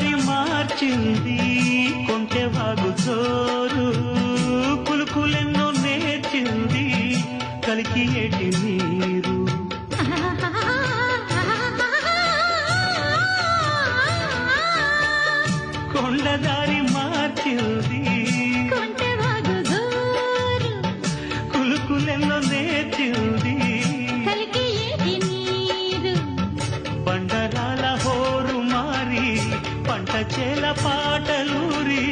మరి మార్చింది. కొంటే వాగు చోరు. పులుకులెన్నో నేర్చింది. కలికి ఏటి నీరు. కొండ వాగు చోరు. కులుకులెన్నో నేర్చింది. చెల పాటలూరి